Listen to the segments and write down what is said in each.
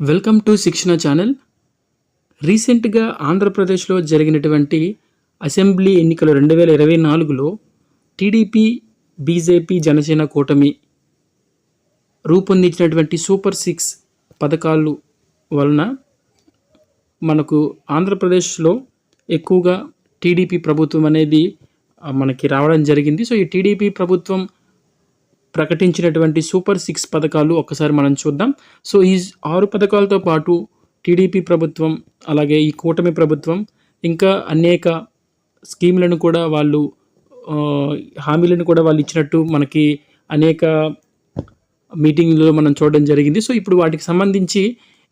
Welcome to శిక్షణ channel. రీసెంట్గా ఆంధ్రప్రదేశ్లో జరిగినటువంటి అసెంబ్లీ ఎన్నికలు రెండు వేల ఇరవై నాలుగులో టీడీపీ బీజేపీ జనసేన కూటమి రూపొందించినటువంటి సూపర్ సిక్స్ పథకాలు వలన మనకు ఆంధ్రప్రదేశ్లో ఎక్కువగా టీడీపీ ప్రభుత్వం అనేది మనకి రావడం జరిగింది. సో ఈ టీడీపీ ప్రభుత్వం ప్రకటించినటువంటి సూపర్ సిక్స్ పథకాలు ఒక్కసారి మనం చూద్దాం. సో ఈ ఆరు పథకాలతో పాటు టీడీపీ ప్రభుత్వం అలాగే ఈ కూటమి ప్రభుత్వం ఇంకా అనేక స్కీమ్లను కూడా వాళ్ళు హామీలను కూడా వాళ్ళు ఇచ్చినట్టు మనకి అనేక మీటింగ్లో మనం చూడడం జరిగింది. సో ఇప్పుడు వాటికి సంబంధించి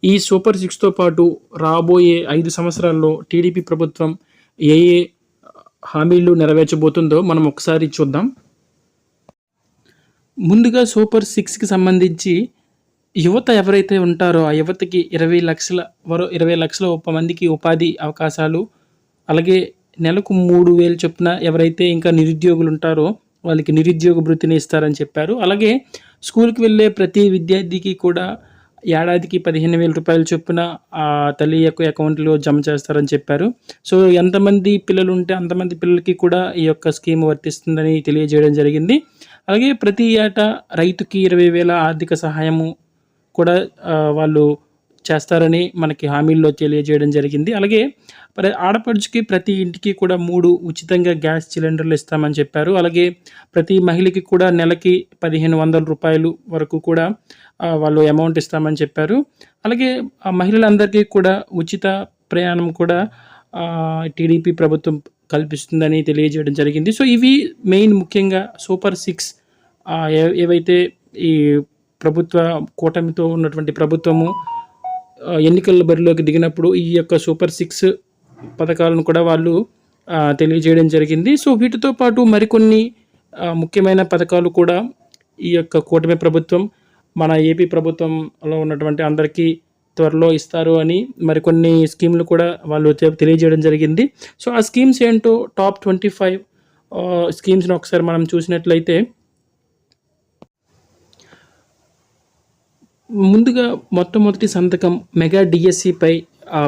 ఈ సూపర్ సిక్స్తో పాటు రాబోయే ఐదు సంవత్సరాల్లో టీడీపీ ప్రభుత్వం ఏ ఏ హామీలు నెరవేర్చబోతుందో మనం ఒకసారి చూద్దాం. ముందుగా సూపర్ సిక్స్కి సంబంధించి యువత ఎవరైతే ఉంటారో ఆ యువతకి ఇరవై లక్షల వరో ఇరవై లక్షల ఉప మందికి ఉపాధి అవకాశాలు అలాగే నెలకు మూడు వేలు చొప్పున ఎవరైతే ఇంకా నిరుద్యోగులు ఉంటారో వాళ్ళకి నిరుద్యోగ భృతిని ఇస్తారని చెప్పారు. అలాగే స్కూల్కి వెళ్ళే ప్రతి విద్యార్థికి కూడా ఏడాదికి పదిహేను వేల రూపాయలు చొప్పున ఆ తల్లి యొక్క అకౌంట్లో జమ చేస్తారని చెప్పారు. సో ఎంతమంది పిల్లలు ఉంటే అంతమంది పిల్లలకి కూడా ఈ యొక్క స్కీమ్ వర్తిస్తుందని తెలియజేయడం జరిగింది. అలాగే ప్రతి ఏటా రైతుకి ఇరవై వేల ఆర్థిక సహాయము కూడా వాళ్ళు చేస్తారని మనకి హామీల్లో తెలియజేయడం జరిగింది. అలాగే ప్ర- ఆడపడుచుకి ప్రతి ఇంటికి కూడా మూడు ఉచితంగా గ్యాస్ సిలిండర్లు ఇస్తామని చెప్పారు. అలాగే ప్రతి మహిళకి కూడా నెలకి పదిహేను వందల రూపాయలు వరకు కూడా వాళ్ళు అమౌంట్ ఇస్తామని చెప్పారు. అలాగే ఆ మహిళలందరికీ కూడా ఉచిత ప్రయాణం కూడా టీడీపీ ప్రభుత్వం కల్పిస్తుందని తెలియజేయడం జరిగింది. సో ఇవి మెయిన్ ముఖ్యంగా సూపర్ సిక్స్ ఏ- ఏవైతే ఈ ప్రభుత్వ కూటమితో ఉన్నటువంటి ప్రభుత్వము ఎన్నికల బరిలోకి దిగినప్పుడు ఈ యొక్క సూపర్ సిక్స్ పథకాలను కూడా వాళ్ళు తెలియజేయడం జరిగింది. సో వీటితో పాటు మరికొన్ని ముఖ్యమైన పథకాలు కూడా ఈ యొక్క కూటమి ప్రభుత్వం మన ఏపీ ప్రభుత్వంలో ఉన్నటువంటి అందరికీ త్వరలో ఇస్తారు అని మరికొన్ని స్కీమ్లు కూడా వాళ్ళు తెలియజేయడం జరిగింది. సో ఆ స్కీమ్స్ ఏంటో టాప్ ట్వంటీ ఫైవ్ స్కీమ్స్ని ఒకసారి మనం చూసినట్లయితే ముందుగా మొట్టమొదటి సంతకం మెగా డిఎస్సిపై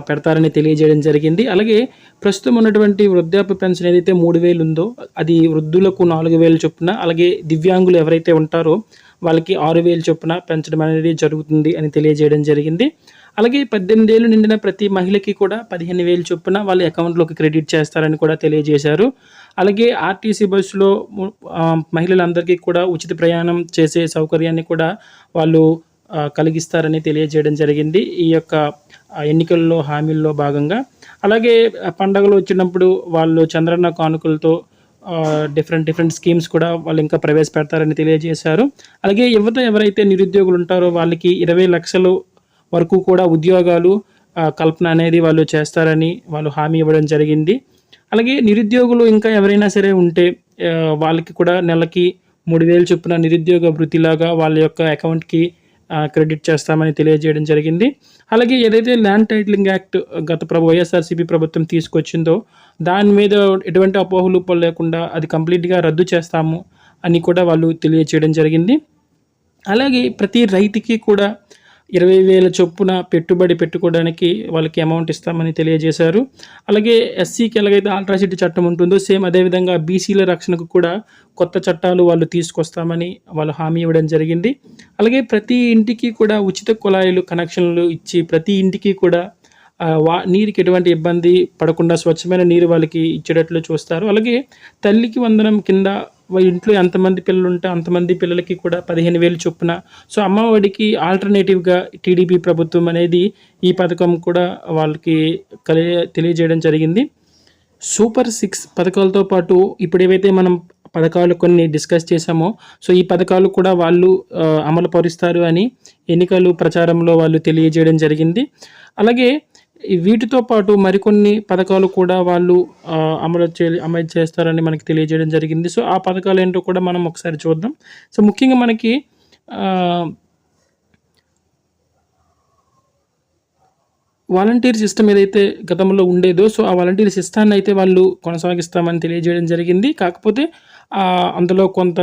పెడతారని తెలియజేయడం జరిగింది. అలాగే ప్రస్తుతం ఉన్నటువంటి వృద్ధాప్య పెన్షన్ ఏదైతే మూడు వేలు ఉందో అది వృద్ధులకు నాలుగు వేలు చొప్పున అలాగే దివ్యాంగులు ఎవరైతే ఉంటారో వాళ్ళకి ఆరు వేలు చొప్పున పెంచడం అనేది జరుగుతుంది అని తెలియజేయడం జరిగింది. అలాగే పద్దెనిమిది ఏళ్ళు నిండిన ప్రతి మహిళకి కూడా పదిహేను వేలు చొప్పున వాళ్ళ అకౌంట్లోకి క్రెడిట్ చేస్తారని కూడా తెలియజేశారు. అలాగే ఆర్టీసీ బస్సులో మహిళలందరికీ కూడా ఉచిత ప్రయాణం చేసే సౌకర్యాన్ని కూడా వాళ్ళు కలిగిస్తారని తెలియజేయడం జరిగింది. ఈ యొక్క ఎన్నికల్లో హామీల్లో భాగంగా. అలాగే పండగలు వచ్చినప్పుడు వాళ్ళు చంద్రన్న కానుకలతో డిఫరెంట్ డిఫరెంట్ స్కీమ్స్ కూడా వాళ్ళు ఇంకా ప్రవేశపెడతారని తెలియజేశారు. అలాగే యువత ఎవరైతే నిరుద్యోగులు ఉంటారో వాళ్ళకి ఇరవై లక్షలు వరకు కూడా ఉద్యోగాలు కల్పన అనేది వాళ్ళు చేస్తారని వాళ్ళు హామీ ఇవ్వడం జరిగింది. అలాగే నిరుద్యోగులు ఇంకా ఎవరైనా సరే ఉంటే వాళ్ళకి కూడా నెలకి మూడు వేలు చొప్పున నిరుద్యోగ వృత్తిలాగా వాళ్ళ యొక్క అకౌంట్కి క్రెడిట్ చేస్తామని తెలియజేయడం జరిగింది. అలాగే ఏదైతే ల్యాండ్ టైటిలింగ్ యాక్ట్ గత ప్రభు వైఎస్ఆర్సీపీ ప్రభుత్వం తీసుకొచ్చిందో దాని మీద ఎటువంటి అపోహలు లేకుండా అది కంప్లీట్గా రద్దు చేస్తాము అని కూడా వాళ్ళు తెలియజేయడం జరిగింది. అలాగే ప్రతి రైతుకి కూడా ఇరవై వేల చొప్పున పెట్టుబడి పెట్టుకోవడానికి వాళ్ళకి అమౌంట్ ఇస్తామని తెలియజేశారు. అలాగే ఎస్సీకి ఎలాగైతే ఆల్ట్రాసిటీ చట్టం ఉంటుందో సేమ్ అదేవిధంగా బీసీల రక్షణకు కూడా కొత్త చట్టాలు వాళ్ళు తీసుకొస్తామని వాళ్ళు హామీ ఇవ్వడం జరిగింది. అలాగే ప్రతి ఇంటికి కూడా ఉచిత కుళాయిలు కనెక్షన్లు ఇచ్చి ప్రతి ఇంటికి కూడా వా నీరుకి ఎటువంటి ఇబ్బంది పడకుండా స్వచ్ఛమైన నీరు వాళ్ళకి ఇచ్చేటట్లు చూస్తారు. అలాగే తల్లికి వందనం కింద ఇంట్లో ఎంతమంది పిల్లలు ఉంటే అంతమంది పిల్లలకి కూడా పదిహేను వేలు చొప్పున. సో అమ్మఒడికి ఆల్టర్నేటివ్గా టీడీపీ ప్రభుత్వం అనేది ఈ పథకం కూడా వాళ్ళకి కలి తెలియజేయడం జరిగింది. సూపర్ సిక్స్ పథకాలతో పాటు ఇప్పుడు ఏవైతే మనం పథకాలు కొన్ని డిస్కస్ చేశామో సో ఈ పథకాలు కూడా వాళ్ళు అమలు పరుస్తారు అని ఎన్నికలు ప్రచారంలో వాళ్ళు తెలియజేయడం జరిగింది. అలాగే వీటితో పాటు మరికొన్ని పథకాలు కూడా వాళ్ళు అమలు చే అమలు చేస్తారని మనకి తెలియజేయడం జరిగింది. సో ఆ పథకాలు ఏంటో కూడా మనం ఒకసారి చూద్దాం. సో ముఖ్యంగా మనకి వాలంటీర్ సిస్టమ్ ఏదైతే గతంలో ఉండేదో సో ఆ వాలంటీర్ సిస్టాన్ని అయితే వాళ్ళు కొనసాగిస్తామని తెలియజేయడం జరిగింది. కాకపోతే అందులో కొంత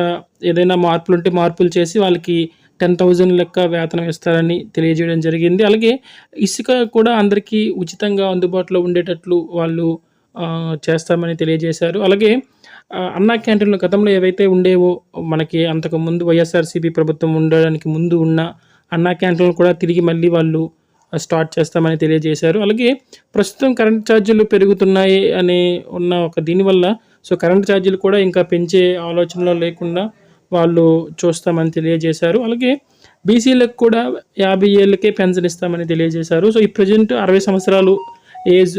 ఏదైనా మార్పులు ఉంటే మార్పులు చేసి వాళ్ళకి టెన్ థౌజండ్ లెక్క వేతనం ఇస్తారని తెలియజేయడం జరిగింది. అలాగే ఇసుక కూడా అందరికీ ఉచితంగా అందుబాటులో ఉండేటట్లు వాళ్ళు చేస్తామని తెలియజేశారు. అలాగే అన్నా క్యాంటీన్లు గతంలో ఏవైతే ఉండేవో మనకి అంతకు ముందు వైఎస్ఆర్సీపీ ప్రభుత్వం ఉండడానికి ముందు ఉన్న అన్నా క్యాంటీన్లు కూడా తిరిగి మళ్ళీ వాళ్ళు స్టార్ట్ చేస్తామని తెలియజేశారు. అలాగే ప్రస్తుతం కరెంట్ ఛార్జీలు పెరుగుతున్నాయి అనే ఉన్న ఒక దీనివల్ల సో కరెంట్ ఛార్జీలు కూడా ఇంకా పెంచే ఆలోచనలో లేకుండా వాళ్ళు చూస్తామని తెలియజేశారు. అలాగే బీసీలకు కూడా యాభై ఏళ్ళకే పెన్షన్ ఇస్తామని తెలియజేశారు. సో ఈ ప్రజెంట్ అరవై సంవత్సరాలు ఏజ్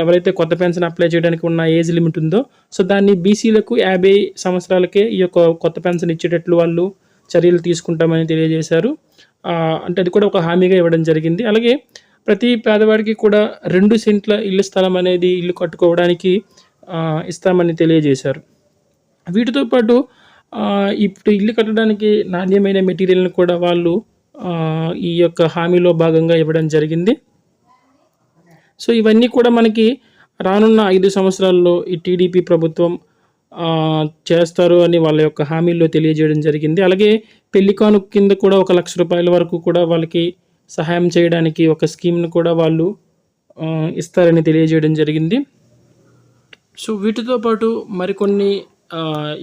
ఎవరైతే కొత్త పెన్షన్ అప్లై చేయడానికి ఉన్న ఏజ్ లిమిట్ ఉందో సో దాన్ని బీసీలకు యాభై సంవత్సరాలకే ఈ యొక్క కొత్త పెన్షన్ ఇచ్చేటట్లు వాళ్ళు చర్యలు తీసుకుంటామని తెలియజేశారు. అంటే అది కూడా ఒక హామీగా ఇవ్వడం జరిగింది. అలాగే ప్రతి పేదవాడికి కూడా రెండు సెంట్ల ఇల్లు స్థలం అనేది ఇల్లు కట్టుకోవడానికి ఇస్తామని తెలియజేశారు. వీటితో పాటు ఇప్పుడు ఇల్లు కట్టడానికి నాణ్యమైన మెటీరియల్ని కూడా వాళ్ళు ఈ యొక్క హామీలో భాగంగా ఇవ్వడం జరిగింది. సో ఇవన్నీ కూడా మనకి రానున్న ఐదు సంవత్సరాల్లో ఈ టీడీపీ ప్రభుత్వం చేస్తారు అని వాళ్ళ యొక్క హామీల్లో తెలియజేయడం జరిగింది. అలాగే పెళ్ళి కానుక కింద కూడా ఒక లక్ష రూపాయల వరకు కూడా వాళ్ళకి సహాయం చేయడానికి ఒక స్కీమ్ను కూడా వాళ్ళు ఇస్తారని తెలియజేయడం జరిగింది. సో వీటితో పాటు మరికొన్ని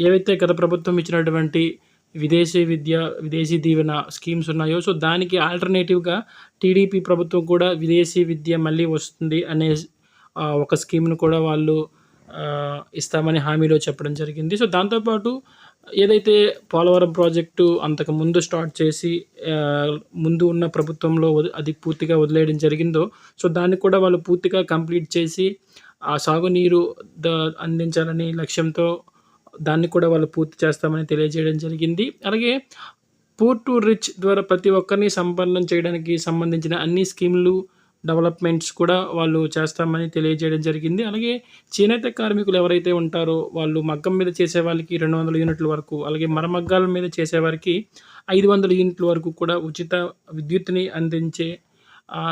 ఏవైతే గత ప్రభుత్వం ఇచ్చినటువంటి విదేశీ విద్య విదేశీ దీవెన స్కీమ్స్ ఉన్నాయో సో దానికి ఆల్టర్నేటివ్గా టీడీపీ ప్రభుత్వం కూడా విదేశీ విద్య మళ్ళీ వస్తుంది అనే ఒక స్కీమ్ను కూడా వాళ్ళు ఇస్తామని హామీలో చెప్పడం జరిగింది. సో దాంతోపాటు ఏదైతే పోలవరం ప్రాజెక్టు అంతకు ముందు స్టార్ట్ చేసి ముందు ఉన్న ప్రభుత్వంలో అది పూర్తిగా వదిలేయడం జరిగిందో సో దాన్ని కూడా వాళ్ళు పూర్తిగా కంప్లీట్ చేసి ఆ సాగునీరు ద- అందించాలని లక్ష్యంతో దాన్ని కూడా వాళ్ళు పూర్తి చేస్తామని తెలియజేయడం జరిగింది. అలాగే పూర్ టు రిచ్ ద్వారా ప్రతి ఒక్కరిని సంపన్నం చేయడానికి సంబంధించిన అన్ని స్కీమ్లు డెవలప్మెంట్స్ కూడా వాళ్ళు చేస్తామని తెలియజేయడం జరిగింది. అలాగే చేనేత కార్మికులు ఎవరైతే ఉంటారో వాళ్ళు మగ్గం మీద చేసే వాళ్ళకి రెండు వందల యూనిట్ల వరకు అలాగే మరమగ్గాల మీద చేసేవారికి ఐదు వందల యూనిట్ల వరకు కూడా ఉచిత విద్యుత్ని అందించే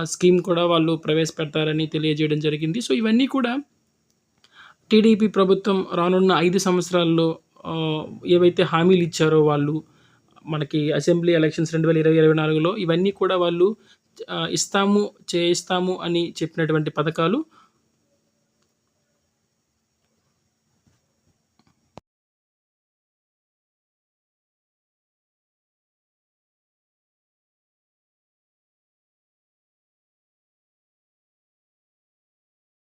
స్కీమ్ కూడా వాళ్ళు ప్రవేశపెడతారని తెలియజేయడం జరిగింది. సో ఇవన్నీ కూడా టీడీపీ ప్రభుత్వం రానున్న ఐదు సంవత్సరాల్లో ఏవైతే హామీలు ఇచ్చారో వాళ్ళు మనకి అసెంబ్లీ ఎలక్షన్స్ రెండు వేల ఇరవై ఇరవై నాలుగులో ఇవన్నీ కూడా వాళ్ళు ఇస్తాము చేయిస్తాము అని చెప్పినటువంటి పథకాలు